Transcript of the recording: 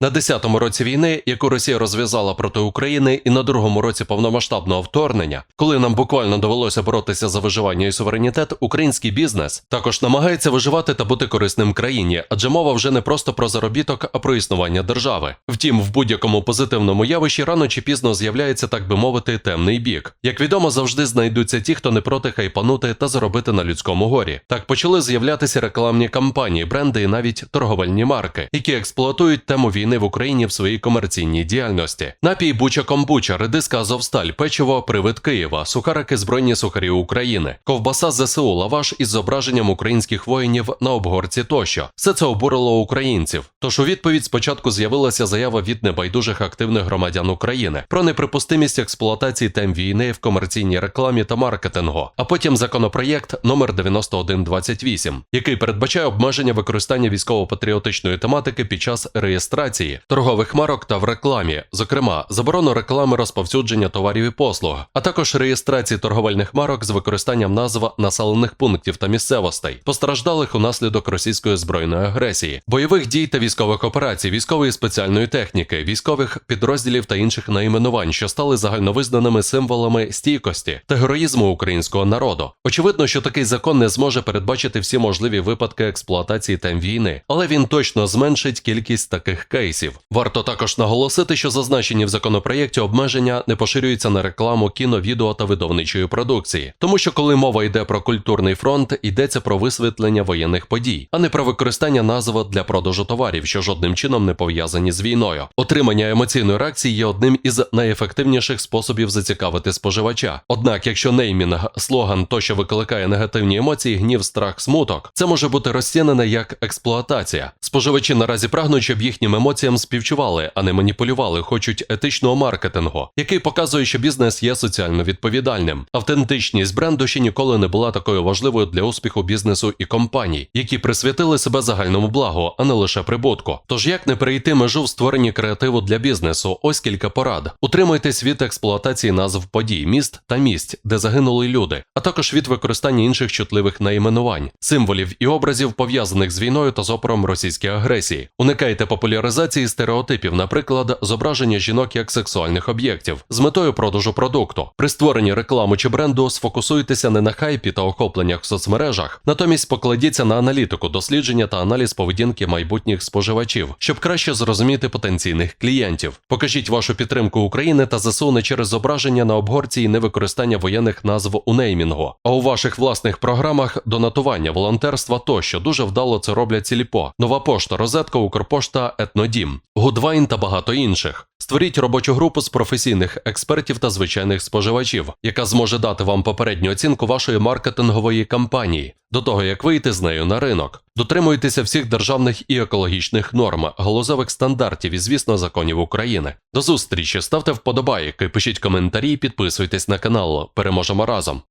На 10-му році війни, яку Росія розв'язала проти України, і на другому році повномасштабного вторгнення, коли нам буквально довелося боротися за виживання і суверенітет, український бізнес також намагається виживати та бути корисним країні, адже мова вже не просто про заробіток, а про існування держави. Втім, в будь-якому позитивному явищі рано чи пізно з'являється, так би мовити, темний бік. Як відомо, завжди знайдуться ті, хто не проти хайпанути та заробити на людському горі. Так почали з'являтися рекламні кампанії, бренди і навіть торговельні марки, які експлуатують тему війни в Україні в своїй комерційній діяльності. Напій Буча Комбуча, редиска Азовсталь, печиво Привид Києва, сухарики Збройні сухарі України, ковбаса ЗСУ, лаваш із зображенням українських воїнів на обгорці тощо. Все це обурило українців. Тож у відповідь спочатку з'явилася заява від небайдужих активних громадян України про неприпустимість експлуатації тем війни в комерційній рекламі та маркетингу, а потім законопроєкт номер 9128, який передбачає обмеження використання військово-патріотичної тематики під час реєстрації торгових марок та в рекламі, зокрема заборону реклами розповсюдження товарів і послуг, а також реєстрації торговельних марок з використанням назв населених пунктів та місцевостей, постраждалих унаслідок російської збройної агресії, бойових дій та військових операцій, військової спеціальної техніки, військових підрозділів та інших найменувань, що стали загальновизнаними символами стійкості та героїзму українського народу. Очевидно, що такий закон не зможе передбачити всі можливі випадки експлуатації тем війни, але він точно зменшить кількість таких кейсів. Варто також наголосити, що зазначені в законопроєкті обмеження не поширюються на рекламу кіно, відео та видавничої продукції, тому що коли мова йде про культурний фронт, йдеться про висвітлення воєнних подій, а не про використання назв для продажу товарів, що жодним чином не пов'язані з війною. Отримання емоційної реакції є одним із найефективніших способів зацікавити споживача. Однак, якщо неймінг, слоган тощо викликає негативні емоції, гнів, страх, смуток, це може бути розцінене як експлуатація. Споживачі наразі прагнуть, щоб їхнім емоціям співчували, а не маніпулювали, хочуть етичного маркетингу, який показує, що бізнес є соціально відповідальним. Автентичність бренду ще ніколи не була такою важливою для успіху бізнесу і компаній, які присвятили себе загальному благу, а не лише прибутку. Тож як не перейти межу в створенні креативу для бізнесу? Ось кілька порад. Утримуйтесь від експлуатації назв подій, міст та місць, де загинули люди, а також від використання інших чутливих найменувань, символів і образів пов'язаних з війною та з опором російської агресії. Уникайте популяризації стереотипів, наприклад, зображення жінок як сексуальних об'єктів з метою продажу продукту. При створенні реклами чи бренду сфокусуйтеся не на хайпі та охопленнях в соцмережах, натомість покладіться на аналітику, дослідження та аналіз поведінки майбутніх споживачів, щоб краще зрозуміти потенційних клієнтів. Покажіть вашу підтримку України та ЗСУ не через зображення на обгорці і невикористання воєнних назв у неймінгу, а у ваших власних програмах донатування, волонтерства тощо. Дуже вдало це роблять ціліпо, нова пошта, розетка, Укрпошта, Етнодім, Гудвайн та багато інших. Створіть робочу групу з професійних експертів та звичайних споживачів, яка зможе дати вам попередню оцінку вашої маркетингової кампанії до того, як вийти з нею на ринок. Дотримуйтеся всіх державних і екологічних норм, галузевих стандартів і, звісно, законів України. До зустрічі, ставте вподобайки, пишіть коментарі, підписуйтесь на канал. Переможемо разом.